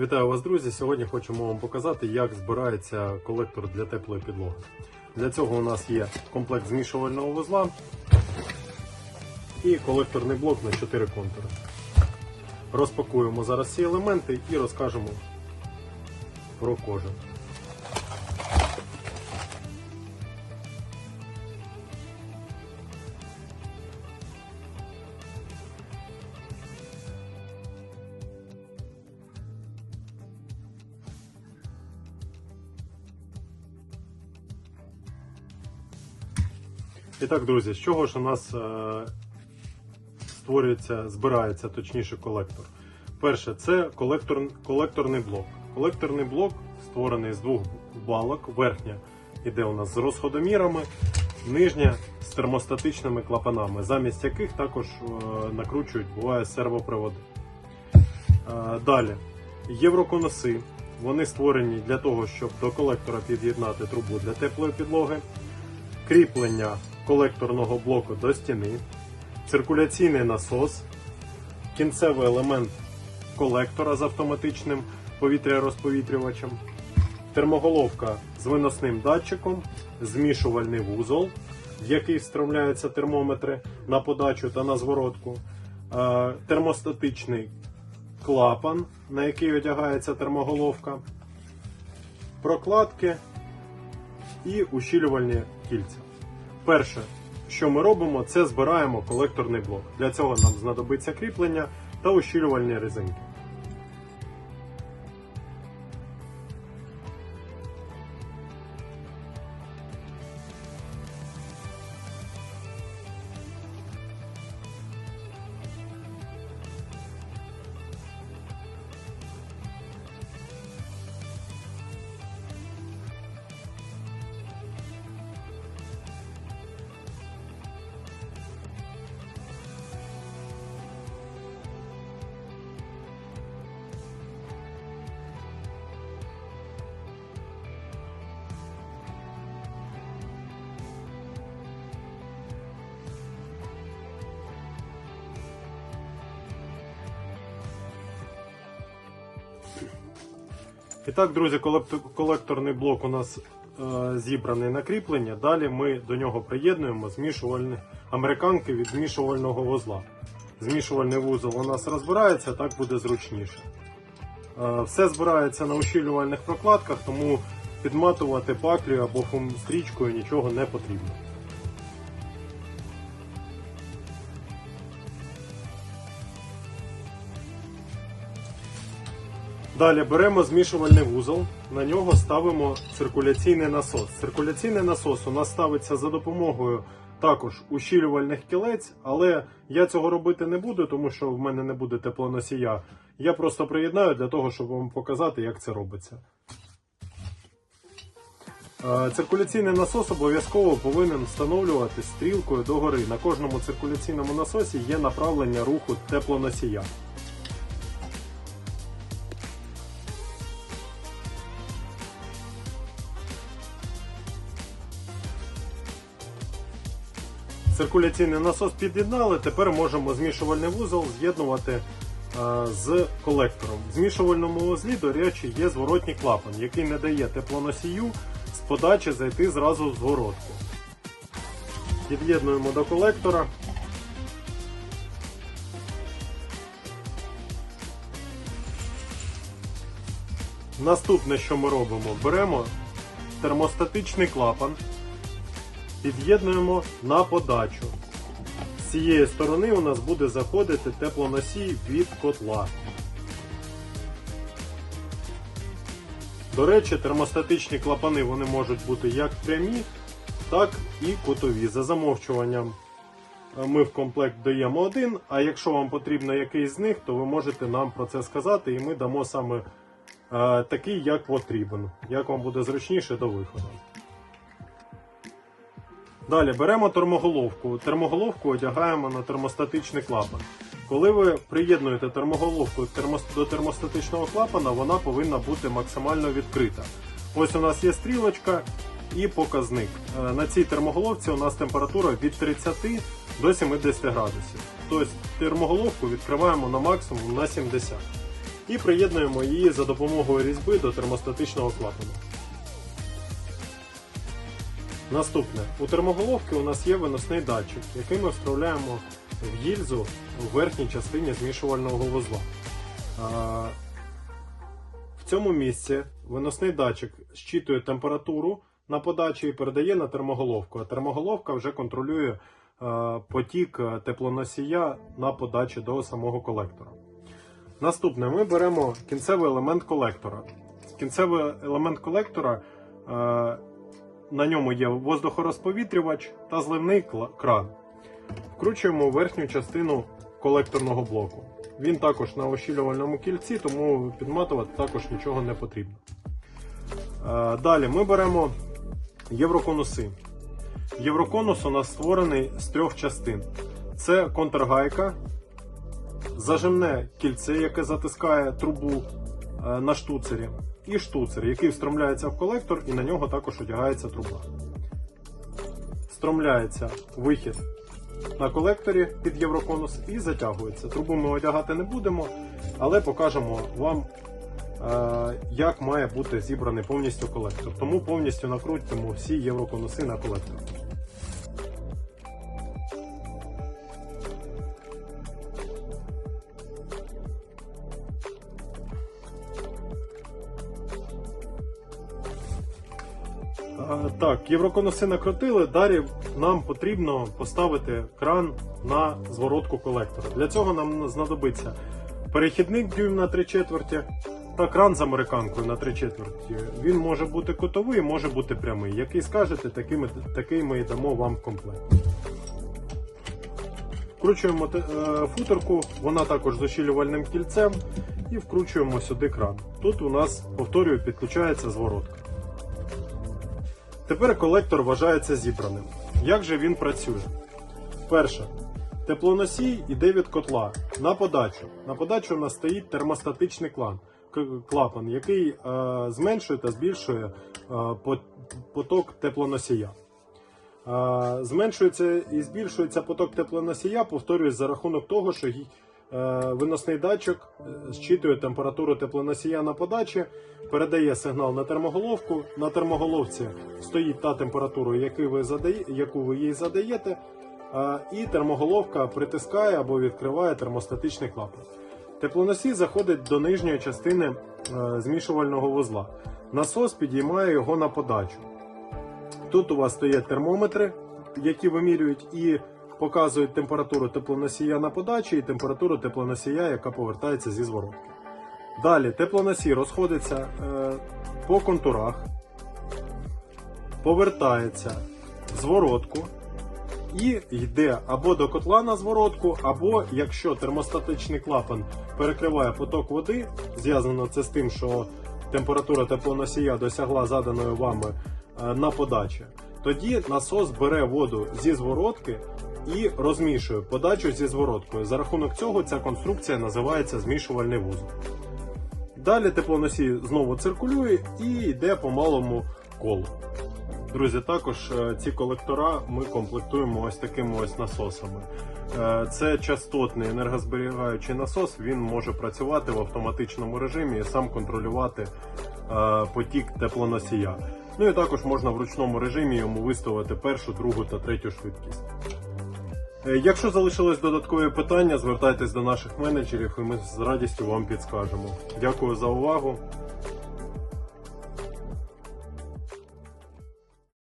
Вітаю вас, друзі! Сьогодні хочемо вам показати, як збирається колектор для теплої підлоги. Для цього у нас є комплект змішувального вузла і колекторний блок на 4 контури. Розпакуємо зараз ці елементи і розкажемо про кожен. І так, друзі, з чого ж у нас е, створюється, збирається точніше колектор? Перше, це колектор, колекторний блок. Колекторний блок створений з двох балок. Верхня іде у нас з розходомірами, нижня з термостатичними клапанами, замість яких також е, накручують буває сервоприводи. Е, далі, євроконоси. Вони створені для того, щоб до колектора під'єднати трубу для теплої підлоги кріплення колекторного блоку до стіни, циркуляційний насос, кінцевий елемент колектора з автоматичним повітрярозповітрювачем, термоголовка з виносним датчиком, змішувальний вузол, в який встромляються термометри на подачу та на зворотку, е, термостатичний клапан, на який одягається термоголовка, прокладки і ущілювальні кільця. Перше, що ми робимо, це збираємо колекторний блок. Для цього нам знадобиться кріплення та ущілювальні резинки. І так, друзі, колекторний блок у нас е, зібраний на. Далі ми до нього приєднуємо змішувальні американки від змішувального вузла. Змішувальний вузол у нас розбирається, так буде зручніше. Е, все збирається на ущільнювальних прокладках, тому підматувати паклею або фум-стрічкою нічого не потрібно. Далі беремо змішувальний вузол, на нього ставимо циркуляційний насос. Циркуляційний насос у нас ставиться за допомогою також ущілювальних кілець, але я цього робити не буду, тому що в мене не буде теплоносія. Я просто приєднаю для того, щоб вам показати, як це робиться. Е, Циркуляційний насос обов'язково повинен встановлювати стрілкою догори. На кожному циркуляційному насосі є направлення руху теплоносія. Циркуляційний насос під'єднали, тепер можемо змішувальний вузол з'єднувати е, з колектором. В змішувальному вузлі, до речі, є зворотній клапан, який не дає теплоносію з подачі зайти зразу в зворотку. Під'єднуємо до колектора. Наступне, що ми робимо, беремо термостатичний клапан, під'єднуємо на подачу. З цієї сторони у нас буде заходити теплоносій від котла. До речі, термостатичні клапани вони можуть бути як прямі, так і кутові. За замовчуванням е, ми в комплект даємо один, а якщо вам потрібно якийсь з них, то ви можете нам про це сказати, і ми дамо саме е, такий, як потрібен, як вам буде зручніше до виходу. Далі беремо термоголовку. Термоголовку одягаємо на термостатичний клапан. Коли ви приєднуєте термоголовку до термостатичного клапана, вона повинна бути максимально відкрита. Ось у нас є стрілочка і показник. Е, На цій термоголовці у нас температура від 30 до 70 градусів. Тобто термоголовку відкриваємо на максимум на 70. і приєднуємо її за допомогою різьби до термостатичного клапану. Наступне. У термоголовки у нас є виносний датчик, який ми вставляємо в гільзу в верхній частині змішувального вузла. В цьому місці виносний датчик щитує температуру на подачі і передає на термоголовку, а термоголовка вже контролює потік е, теплоносія на подачі до самого колектора. Наступне ми беремо кінцевий елемент колектора. Кінцевий елемент колектора е, на ньому є воздухорозповітрювач та зливний кран. Вкручуємо верхню частину колекторного блоку. Він також на ощілювальному кільці, тому підматувати також нічого не потрібно. Е, Далі ми беремо євроконуси. Євроконус у нас створений з трьох частин: це контргайка, зажимне кільце, яке затискає трубу е, на штуцері, і штуцер, який встромляється в колектор, і на нього також одягається труба. Встромляється вихід на колекторі під євроконус і затягується. Трубу ми одягати не будемо, але покажемо вам, е, як має бути зібраний повністю колектор. Тому повністю накрутимо всі євроконуси на колектор. Так, євроконуси накрутили. Далі нам потрібно поставити кран на зворотку колектора. Для цього нам знадобиться перехідник дюйм на 3 четверті та кран з американкою на 3 четверті. Він може бути кутовий, може бути прямий. Який скажете, такий ми, такий ми і дамо вам комплект. Вкручуємо е, футерку, вона також з ощілювальним кільцем, і вкручуємо сюди кран. Тут у нас, повторюю, підключається зворотка. Тепер колектор вважається зібраним. Як же він працює? Перше. Теплоносій йде від котла на подачу. На подачу у нас стоїть термостатичний клан, клапан, який е, зменшує та збільшує е, поток теплоносія. Е, зменшується і збільшується поток теплоносія, повторюсь, за рахунок того, що виносний датчик е, зчитує температуру теплоносія на подачі, передає сигнал на термоголовку. На термоголовці стоїть та температура, яку ви, їй задаєте, е, і термоголовка притискає або відкриває термостатичний клапан. Теплоносій заходить до нижньої частини е, змішувального вузла. Насос підіймає його на подачу. Тут у вас стоять термометри, які вимірюють і показують температуру теплоносія на подачі і температуру теплоносія, яка повертається зі зворотки. Далі теплоносій розходиться е, по контурах, повертається в зворотку і йде або до котла на зворотку, або якщо термостатичний клапан перекриває поток води, зв'язано це з тим, що температура теплоносія досягла заданої вами е, на подачі, тоді насос бере воду зі зворотки і розмішує подачу зі звороткою. За рахунок цього ця конструкція називається змішувальний вузол. Далі теплоносій знову циркулює і йде по малому колу. Друзі, також е, ці колектора ми комплектуємо ось такими ось насосами. Е, Це частотний енергозберігаючий насос. Він може працювати в автоматичному режимі і сам контролювати е, потік теплоносія. Ну і також можна в ручному режимі йому виставити першу, другу та третю швидкість. Е, Якщо залишились додаткові питання, звертайтесь до наших менеджерів і ми з радістю вам підскажемо. Дякую за увагу.